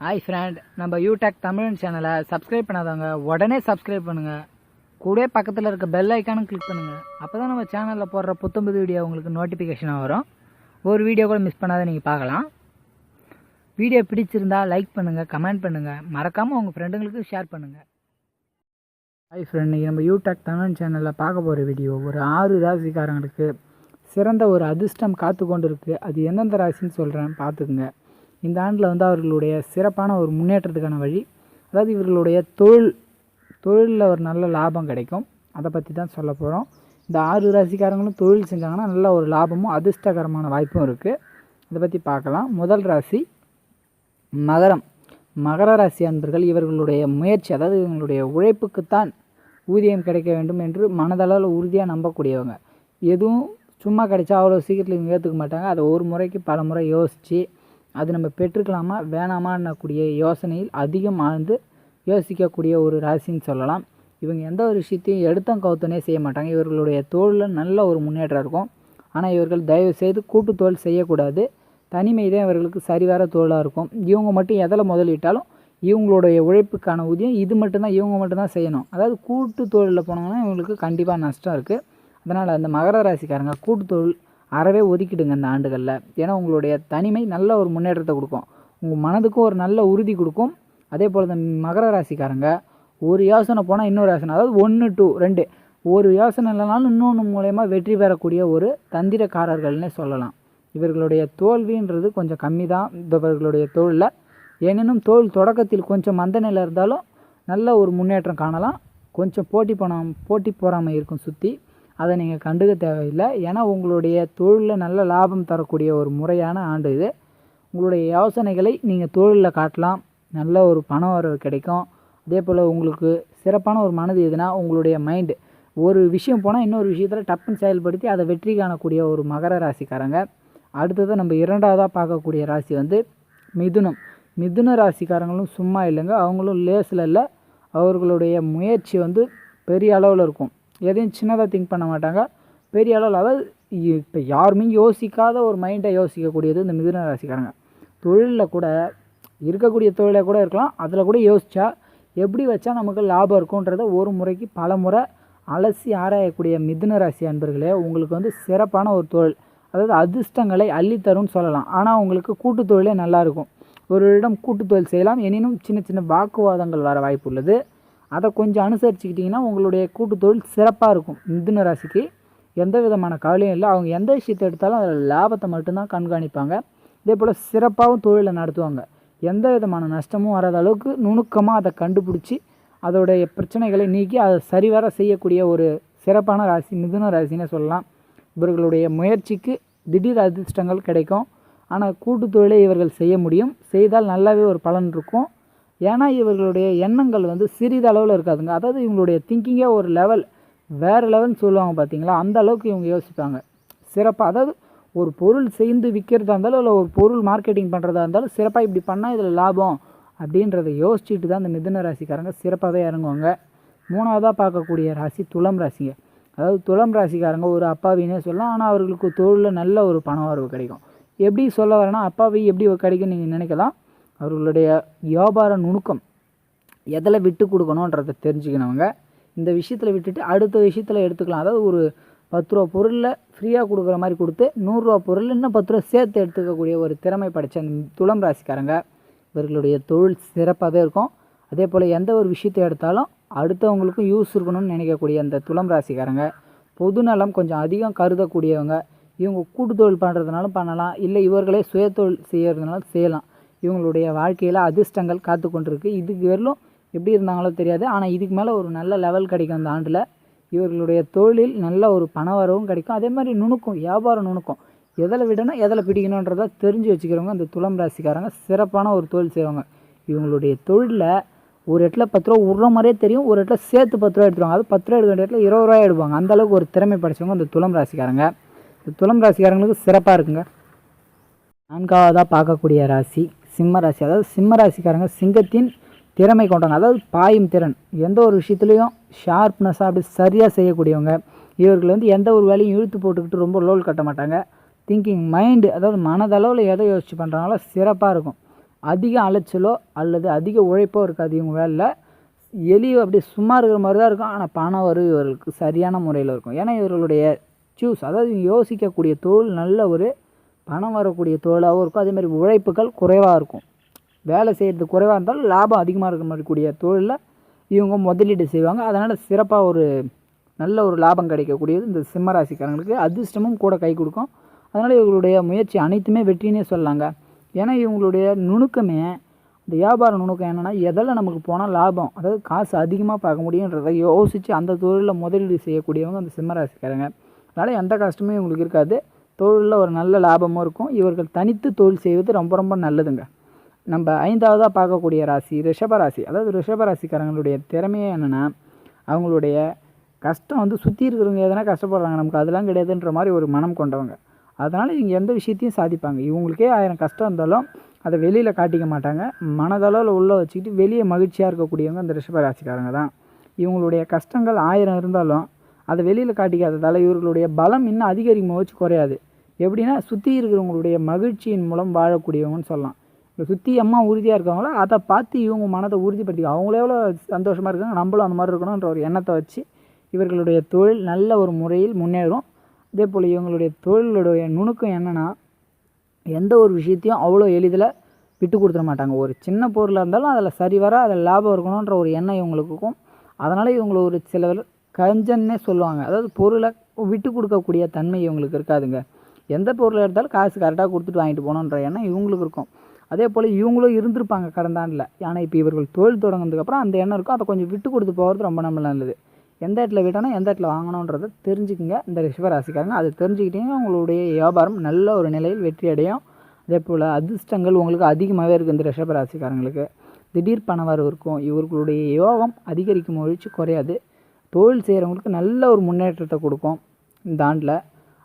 Hi friend நம்ம யூடெக் தமிழ் சேனலை subscribe பண்ணாதவங்க உடனே சப்ஸ்கிரைப் பண்ணுங்கள் கூட பக்கத்தில் இருக்க பெல் ஐக்கானும் கிளிக் பண்ணுங்கள் அப்போ தான் நம்ம சேனலில் போடுற புத்தம்புது வீடியோ உங்களுக்கு நோட்டிஃபிகேஷனாக வரும். ஒரு வீடியோ கூட மிஸ் பண்ணாத நீங்கள் பார்க்கலாம். வீடியோ பிடிச்சிருந்தா லைக் பண்ணுங்கள் கமெண்ட் பண்ணுங்கள் மறக்காமல் உங்கள் ஃப்ரெண்டுங்களுக்கு ஷேர் பண்ணுங்கள் ஹாய் ஃப்ரெண்ட் இன்றைக்கி நம்ம யூடெக் தமிழ் சேனலில் பார்க்க போகிற வீடியோ ஒரு ஆறு ராசிக்காரங்களுக்கு சிறந்த ஒரு அதிர்ஷ்டம் காத்து கொண்டு இருக்குது அது எந்தெந்த ராசின்னு சொல்கிறேன் பார்த்துக்குங்க. இந்த ஆண்டில் வந்து அவர்களுடைய சிறப்பான ஒரு முன்னேற்றத்துக்கான வழி அதாவது இவர்களுடைய தொழில் தொழிலில் ஒரு நல்ல லாபம் கிடைக்கும். அதை பற்றி தான் சொல்ல போகிறோம் இந்த ஆறு ராசிக்காரங்களும் தொழில் செஞ்சாங்கன்னா நல்ல ஒரு லாபமும் அதிர்ஷ்டகரமான வாய்ப்பும் இருக்குது இதை பற்றி பார்க்கலாம். முதல் ராசி மகரம். மகர ராசி அன்பர்கள் இவர்களுடைய முயற்சி அதாவது இவங்களுடைய உழைப்புக்குத்தான் ஊதியம் கிடைக்க வேண்டும் என்று மனதளவில் உறுதியாக நம்பக்கூடியவங்க. எதுவும் சும்மா கிடைச்சா அவ்வளோ சீக்கிரத்தில் இவங்க ஏற்றுக்க மாட்டாங்க. அதை ஒரு முறைக்கு பல முறை யோசித்து அது நம்ம பெற்றுக்கலாமா வேணாமான்னக்கூடிய யோசனையில் அதிகம் ஆழ்ந்து யோசிக்கக்கூடிய ஒரு ராசின்னு சொல்லலாம். இவங்க எந்த ஒரு விஷயத்தையும் எடுத்தம் கவுத்தனே செய்ய மாட்டாங்க. இவர்களுடைய தோளில் நல்ல ஒரு முன்னேற்றம் இருக்கும். ஆனால் இவர்கள் தயவு செய்து கூட்டு செய்யக்கூடாது. தனிமை தான் இவர்களுக்கு சரிவர தோளாக இருக்கும். இவங்க மட்டும் எதில் முதலிட்டாலும் இவங்களுடைய உழைப்புக்கான ஊதியம் இது மட்டும்தான் இவங்க மட்டும்தான் செய்யணும். அதாவது கூட்டு தொழிலில் போனாங்கன்னா இவங்களுக்கு கண்டிப்பாக நஷ்டம் இருக்குது அதனால் அந்த மகர ராசிக்காரங்க கூட்டு தொழில் அறவே ஒதுக்கிடுங்க இந்த ஆண்டுகளில். ஏன்னா உங்களுடைய தனிமை நல்ல ஒரு முன்னேற்றத்தை கொடுக்கும். உங்கள் மனதுக்கும் ஒரு நல்ல உறுதி கொடுக்கும். அதே போல் இந்த மகர ராசிக்காரங்க ஒரு யோசனை போனால் இன்னொரு யோசனை. அதாவது ஒன்று டூ ரெண்டு. ஒரு யோசனை இல்லைனாலும் இன்னொன்று மூலயமா வெற்றி பெறக்கூடிய ஒரு தந்திரக்காரர்கள்னே சொல்லலாம். இவர்களுடைய தோல்வின்றது கொஞ்சம் கம்மி தான் இவர்களுடைய தொழிலில் எனினும் தொழில் தொடக்கத்தில் கொஞ்சம் மந்த நிலை இருந்தாலும் நல்ல ஒரு முன்னேற்றம் காணலாம். கொஞ்சம் போட்டி போன போட்டி போகாமல் இருக்கும் சுற்றி அதை நீங்கள் கண்டுக்க தேவையில்லை. ஏன்னா உங்களுடைய தொழிலில் நல்ல லாபம் தரக்கூடிய ஒரு முறையான ஆண்டு இது. உங்களுடைய யோசனைகளை நீங்கள் தொழிலில் காட்டலாம். நல்ல ஒரு பண வரவு கிடைக்கும். அதே போல் உங்களுக்கு சிறப்பான ஒரு மனது எதுனா உங்களுடைய மைண்டு ஒரு விஷயம் போனால் இன்னொரு விஷயத்தில் டப்புன்னு செயல்படுத்தி அதை வெற்றி காணக்கூடிய ஒரு மகர ராசிக்காரங்க. அடுத்தது நம்ம இரண்டாவதாக பார்க்கக்கூடிய ராசி வந்து மிதுனம். மிதுன ராசிக்காரங்களும் சும்மா இல்லைங்க. அவங்களும் லேஸில் இல்லை. அவர்களுடைய முயற்சி வந்து பெரிய அளவில் இருக்கும். எதையும் சின்னதாக திங்க் பண்ண மாட்டாங்க. பெரிய அளவில் அதாவது இப்போ யாருமே யோசிக்காத ஒரு மைண்டை யோசிக்கக்கூடியது இந்த மிதுன ராசிக்காரங்க. தொழிலில் கூட இருக்கக்கூடிய தொழிலை கூட இருக்கலாம். அதில் கூட யோசித்தா எப்படி வச்சா நமக்கு லாபம் இருக்குன்றத ஒரு முறைக்கு பல முறை அலசி ஆராயக்கூடிய மிதுன ராசி அன்பர்களே உங்களுக்கு வந்து சிறப்பான ஒரு தொழில். அதாவது அதிர்ஷ்டங்களை அள்ளித்தரும்னு சொல்லலாம். ஆனால் உங்களுக்கு கூட்டு தொழிலே நல்லாயிருக்கும் ஒரு இடம் கூட்டு தொழில் செய்யலாம். எனினும் சின்ன சின்ன வாக்குவாதங்கள் வர வாய்ப்பு உள்ளது. அதை கொஞ்சம் அனுசரிச்சுக்கிட்டிங்கன்னா உங்களுடைய கூட்டு தொழில் சிறப்பாக இருக்கும். மிதுன ராசிக்கு எந்த விதமான கவலையும் இல்லை. அவங்க எந்த விஷயத்தை எடுத்தாலும் அதில் லாபத்தை மட்டும்தான் கண்காணிப்பாங்க. இதே போல் சிறப்பாகவும் தொழிலை நடத்துவாங்க. எந்த விதமான நஷ்டமும் வராத அளவுக்கு நுணுக்கமாக அதை கண்டுபிடிச்சி அதோடைய பிரச்சனைகளை நீக்கி அதை சரிவர செய்யக்கூடிய ஒரு சிறப்பான ராசி மிதுன ராசின்னு சொல்லலாம். இவர்களுடைய முயற்சிக்கு திடீர் அதிர்ஷ்டங்கள் கிடைக்கும். ஆனால் கூட்டு தொழிலை இவர்கள் செய்ய முடியும். செய்தால் நல்லாவே ஒரு பலன் இருக்கும். ஏன்னா இவர்களுடைய எண்ணங்கள் வந்து சிறிதளவில் இருக்காதுங்க. அதாவது இவங்களுடைய திங்கிங்கே ஒரு லெவல் வேறு லெவல்னு சொல்லுவாங்க பார்த்தீங்களா அந்த அளவுக்கு இவங்க யோசிப்பாங்க. சிறப்பாக அதாவது ஒரு பொருள் செய்து விற்கிறதா இருந்தாலும் இல்லை ஒரு பொருள் மார்க்கெட்டிங் பண்ணுறதா இருந்தாலும் சிறப்பாக இப்படி பண்ணால் இதில் லாபம் அப்படின்றத யோசிச்சுட்டு தான் இந்த மிதுன ராசிக்காரங்க சிறப்பாகவே இறங்குவாங்க. மூணாவதாக பார்க்கக்கூடிய ராசி துளம் ராசிங்க. அதாவது துளம் ராசிக்காரங்க ஒரு அப்பாவினே சொல்லலாம். ஆனால் அவர்களுக்கு தொழிலில் நல்ல ஒரு பண வரவு கிடைக்கும். எப்படி சொல்ல வரேன்னா அப்பாவி எப்படி கிடைக்கும் நீங்கள் நினைக்கலாம். அவர்களுடைய வியாபார நுணுக்கம் எதில் விட்டு கொடுக்கணுன்றதை தெரிஞ்சுக்கணவங்க இந்த விஷயத்தில் விட்டுட்டு அடுத்த விஷயத்தில் எடுத்துக்கலாம். அதாவது ஒரு பத்து ரூபா பொருளில் ஃப்ரீயாக கொடுக்குற மாதிரி கொடுத்து நூறுரூவா பொருள் இன்னும் பத்து ரூபா சேர்த்து எடுத்துக்கக்கூடிய ஒரு திறமை படைத்த அந்த துளம் ராசிக்காரங்க. இவர்களுடைய தொழில் சிறப்பாகவே இருக்கும். அதே போல் எந்த ஒரு விஷயத்தை எடுத்தாலும் அடுத்தவங்களுக்கும் யூஸ் இருக்கணும்னு நினைக்கக்கூடிய அந்த துளம் ராசிக்காரங்க. பொதுநலம் கொஞ்சம் அதிகம் கருதக்கூடியவங்க. இவங்க கூட்டு தொழில் பண்ணுறதுனாலும் பண்ணலாம். இல்லை இவர்களே சுய தொழில் செய்கிறதுனாலும் செய்யலாம். இவங்களுடைய வாழ்க்கையில் அதிர்ஷ்டங்கள் காத்து கொண்டிருக்கு. இதுக்கு வரலும் எப்படி இருந்தாங்களோ தெரியாது. ஆனால் இதுக்கு மேலே ஒரு நல்ல லெவல் கிடைக்கும் அந்த ஆண்டில். இவர்களுடைய தொழிலில் நல்ல ஒரு பண வரவும் கிடைக்கும். அதே மாதிரி நுணுக்கம் வியாபாரம் நுணுக்கம். எதில் விடணும் எதில் பிடிக்கணுன்றதை தெரிஞ்சு வச்சுக்கிறவங்க அந்த துளம் ராசிக்காரங்க. சிறப்பான ஒரு தொழில் செய்வாங்க. இவங்களுடைய தொழிலில் ஒரு இடத்துல பத்து ரூபா விடுற மாதிரியே தெரியும். ஒரு இடத்துல சேர்த்து பத்து ரூபா எடுத்துருவாங்க. அது பத்து ரூபா எடுக்கிற இடத்துல இருபது ரூபாய் எடுப்பாங்க. அந்தளவுக்கு ஒரு திறமை படைச்சவங்க அந்த துளம் ராசிக்காரங்க. இந்த துளம் ராசிக்காரங்களுக்கு சிறப்பாக இருக்குங்க. நான்காவதாக பார்க்கக்கூடிய ராசி. சிம்ம ராசி அதாவது சிம்ம ராசிக்காரங்க சிங்கத்தின் திறமை கொண்டவங்க. அதாவது பாயும் திறன். எந்த ஒரு விஷயத்துலையும் ஷார்ப்னஸாக அப்படி சரியாக செய்யக்கூடியவங்க. இவர்கள் வந்து எந்த ஒரு வேலையும் இழுத்து போட்டுக்கிட்டு ரொம்ப லோல் கட்ட மாட்டாங்க. திங்கிங் மைண்டு அதாவது மனதளவில் எதை யோசிச்சு பண்ணுறாங்களோ சிறப்பாக இருக்கும். அதிக அலைச்சலோ அல்லது அதிக உழைப்போ இருக்காது இவங்க வேலையில். எலி அப்படியே சும்மா இருக்கிற மாதிரி தான் இருக்கும். ஆனால் பணம் வரும் இவர்களுக்கு சரியான முறையில் இருக்கும். ஏன்னா இவர்களுடைய சூஸ் அதாவது யோசிக்கக்கூடிய தொழில் நல்ல ஒரு பணம் வரக்கூடிய தொழிலாகவும் இருக்கும். அதேமாதிரி உழைப்புகள் குறைவாக இருக்கும். வேலை செய்கிறது குறைவாக இருந்தாலும் லாபம் அதிகமாக இருக்கிற மாதிரி கூடிய தொழிலில் இவங்க முதலீடு செய்வாங்க. அதனால் சிறப்பாக ஒரு நல்ல ஒரு லாபம் கிடைக்கக்கூடியது இந்த சிம்மராசிக்காரங்களுக்கு. அதிர்ஷ்டமும் கூட கை கொடுக்கும். அதனால் இவங்களுடைய முயற்சி அனைத்துமே வெற்றினே சொல்லலாங்க. ஏன்னா இவங்களுடைய நுணுக்கமே இந்த வியாபார நுணுக்கம் என்னென்னா எதில் நமக்கு போனால் லாபம் அதாவது காசு அதிகமாக பார்க்க முடியுன்றதை யோசித்து அந்த தொழிலில் முதலீடு செய்யக்கூடியவங்க அந்த சிம்மராசிக்காரங்க. அதனால் எந்த கஷ்டமும் இவங்களுக்கு இருக்காது. தொழிலில் ஒரு நல்ல லாபமும் இருக்கும். இவர்கள் தனித்து தொழில் செய்வது ரொம்ப ரொம்ப நல்லதுங்க. நம்ம ஐந்தாவதாக பார்க்கக்கூடிய ராசி ரிஷப ராசி. அதாவது ரிஷபராசிக்காரங்களுடைய திறமையே என்னென்னா அவங்களுடைய கஷ்டம் வந்து சுற்றி இருக்கிறவங்க எதனா கஷ்டப்படுறாங்க நமக்கு அதெல்லாம் கிடையாதுன்ற மாதிரி ஒரு மனம் கொண்டவங்க. அதனால் இவங்க எந்த விஷயத்தையும் சாதிப்பாங்க. இவங்களுக்கே ஆயிரம் கஷ்டம் இருந்தாலும் அதை வெளியில் காட்டிக்க மாட்டாங்க. மனதளவில் உள்ளே வச்சுக்கிட்டு வெளியே மகிழ்ச்சியாக இருக்கக்கூடியவங்க அந்த ரிஷபராசிக்காரங்க தான். இவங்களுடைய கஷ்டங்கள் ஆயிரம் இருந்தாலும் அதை வெளியில் காட்டிக்காததால் இவர்களுடைய பலம் இன்னும் அதிகரிக்கும் வச்சு குறையாது. எப்படின்னா சுற்றி இருக்கிறவங்களுடைய மகிழ்ச்சியின் மூலம் வாழக்கூடியவங்கன்னு சொல்லலாம். இப்போ சுற்றி அம்மா உறுதியாக இருக்காங்களோ அதை பார்த்து இவங்க மனதை உறுதிப்படுத்தி அவங்கள எவ்வளோ சந்தோஷமாக இருக்காங்க நம்மளும் அந்த மாதிரி இருக்கணுன்ற ஒரு எண்ணத்தை வச்சு இவர்களுடைய தொழில் நல்ல ஒரு முறையில் முன்னேறும். அதே போல் இவங்களுடைய தொழிலுடைய நுணுக்கம் என்னென்னா எந்த ஒரு விஷயத்தையும் அவ்வளோ எளிதில் விட்டு கொடுத்துட மாட்டாங்க. ஒரு சின்ன பொருளாக இருந்தாலும் அதில் சரிவர அதில் லாபம் இருக்கணுன்ற ஒரு எண்ணம் இவங்களுக்கு இருக்கும். அதனால் இவங்களை ஒரு சிலர் கஞ்சன்னே சொல்லுவாங்க. அதாவது பொருளை விட்டு கொடுக்கக்கூடிய தன்மை இவங்களுக்கு இருக்காதுங்க. எந்த பொருளை எடுத்தாலும் காசு கரெக்டாக கொடுத்துட்டு வாங்கிட்டு போகணுன்ற எண்ணம் இவங்களுக்கு இருக்கும். அதே போல் இவங்களும் இருந்திருப்பாங்க கடந்த ஆண்டில். ஆனால் இப்போ இவர்கள் தொழில் தொடங்கினதுக்கப்புறம் அந்த எண்ணம் இருக்கும். அதை கொஞ்சம் விட்டு கொடுத்து போகிறது ரொம்ப நம்ம நல்லது. எந்த இடத்துல விட்டணும் எந்த இடத்துல வாங்கணுன்றதை தெரிஞ்சுக்குங்க. இந்த ரிஷபராசிக்காரங்க அதை தெரிஞ்சுக்கிட்டீங்கன்னா உங்களுடைய வியாபாரம் நல்ல ஒரு நிலையில் வெற்றி அடையும். அதே போல் அதிர்ஷ்டங்கள் உங்களுக்கு அதிகமாகவே இருக்குது இந்த ரிஷபராசிக்காரங்களுக்கு. திடீர் பணவரவு இருக்கும். இவர்களுடைய யோகம் அதிகரிக்கும் ஒழிச்சு குறையாது. தொழில் செய்கிறவங்களுக்கு நல்ல ஒரு முன்னேற்றத்தை கொடுக்கும் இந்த ஆண்டில்.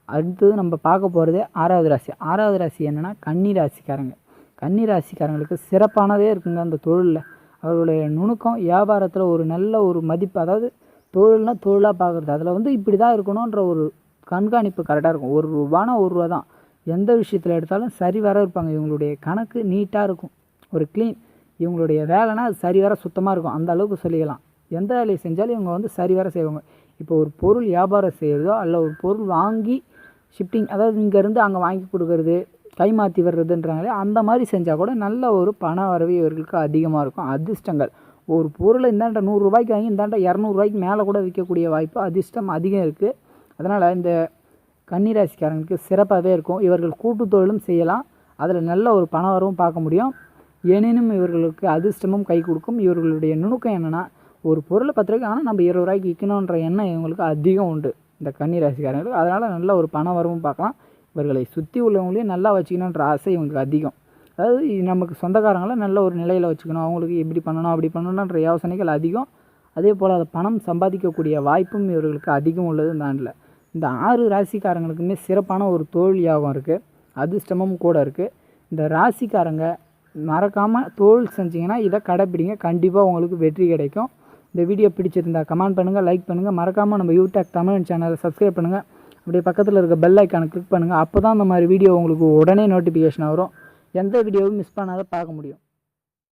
அடுத்தது நம்ம பார்க்க போகிறது ஆறாவது ராசி. ஆறாவது ராசி என்னென்னா கன்னி ராசிக்காரங்க. கன்னி ராசிக்காரங்களுக்கு சிறப்பானதே இருக்குங்க அந்த தொழிலில். அவர்களுடைய நுணுக்கம் வியாபாரத்தில் ஒரு நல்ல ஒரு மதிப்பு அதாவது தொழில்னா தொழிலாக பார்க்குறது. அதில் வந்து இப்படி தான் இருக்கணுன்ற ஒரு கண்காணிப்பு கரெக்டாக இருக்கும். ஒரு ரூபானா ஒரு ரூபா தான். எந்த விஷயத்தில் எடுத்தாலும் சரி வர இருப்பாங்க. இவங்களுடைய கணக்கு நீட்டாக இருக்கும். ஒரு க்ளீன் இவங்களுடைய வேலைனா அது சரிவர சுத்தமாக இருக்கும். அந்த அளவுக்கு சொல்லிக்கலாம். எந்த வேலையை செஞ்சாலும் இவங்க வந்து சரி வர செய்வாங்க. இப்போ ஒரு பொருள் வியாபாரம் செய்கிறதோ அல்ல ஒரு பொருள் வாங்கி ஷிஃப்டிங் அதாவது இங்கேருந்து அங்கே வாங்கி கொடுக்கறது கை மாற்றி வர்றதுன்றாங்களே அந்த மாதிரி செஞ்சால் கூட நல்ல ஒரு பண வரவு இவர்களுக்கு அதிகமாக இருக்கும். அதிர்ஷ்டங்கள். ஒரு பொருளை இந்தாண்ட நூறுரூபாய்க்கு வாங்கி இந்தாண்ட இரநூறுவாய்க்கு மேலே கூட விற்கக்கூடிய வாய்ப்பு அதிர்ஷ்டம் அதிகம் இருக்குது அதனால் இந்த கன்னிராசிக்காரங்களுக்கு சிறப்பாகவே இருக்கும். இவர்கள் கூட்டு தொழிலும் செய்யலாம். அதில் நல்ல ஒரு பண வரவும் பார்க்க முடியும். எனினும் இவர்களுக்கு அதிர்ஷ்டமும் கை கொடுக்கும். இவர்களுடைய நுணுக்கம் என்னென்னா ஒரு பொருளை பத்து ரூபாய்க்கு ஆனால் நம்ம இருபது ரூபாய்க்கு விற்கணுன்ற எண்ணம் இவங்களுக்கு அதிகம் உண்டு. இந்த கன்னிராசிக்காரங்களுக்கு அதனால் நல்ல ஒரு பண வரவும் பார்க்கலாம். இவர்களை சுற்றி உள்ளவங்களையும் நல்லா வச்சுக்கணுன்ற ஆசை இவங்களுக்கு அதிகம். அதாவது நமக்கு சொந்தக்காரங்களை நல்ல ஒரு நிலையில் வச்சுக்கணும். அவங்களுக்கு இப்படி பண்ணணும் அப்படி பண்ணணுன்ற யோசனைகள் அதிகம். அதே போல் அதை பணம் சம்பாதிக்கக்கூடிய வாய்ப்பும் இவர்களுக்கு அதிகம் உள்ளது இந்த ஆண்டில். இந்த ஆறு ராசிக்காரங்களுக்குமே சிறப்பான ஒரு தோழியாகவும் யோகம் இருக்குது அதிர்ஷ்டமும் கூட இருக்குது இந்த ராசிக்காரங்க மறக்காமல் தோல் செஞ்சிங்கன்னா இதை கடைப்பிடிங்க. கண்டிப்பாக உங்களுக்கு வெற்றி கிடைக்கும். இந்த வீடியோ பிடிச்சிருந்தா கமெண்ட் பண்ணுங்கள் லைக் பண்ணுங்கள் மறக்காமல் நம்ம யூடியூப் தமிழ் சேனலை சப்ஸ்கிரைப் பண்ணுங்கள் அப்படியே பக்கத்தில் இருக்க பெல் ஐக்கானை கிளிக் பண்ணுங்கள் அப்போ தான் இந்த மாதிரி வீடியோ உங்களுக்கு உடனே நோட்டிஃபிகேஷன் வரும். எந்த வீடியோவும் மிஸ் பண்ணாத பார்க்க முடியும்.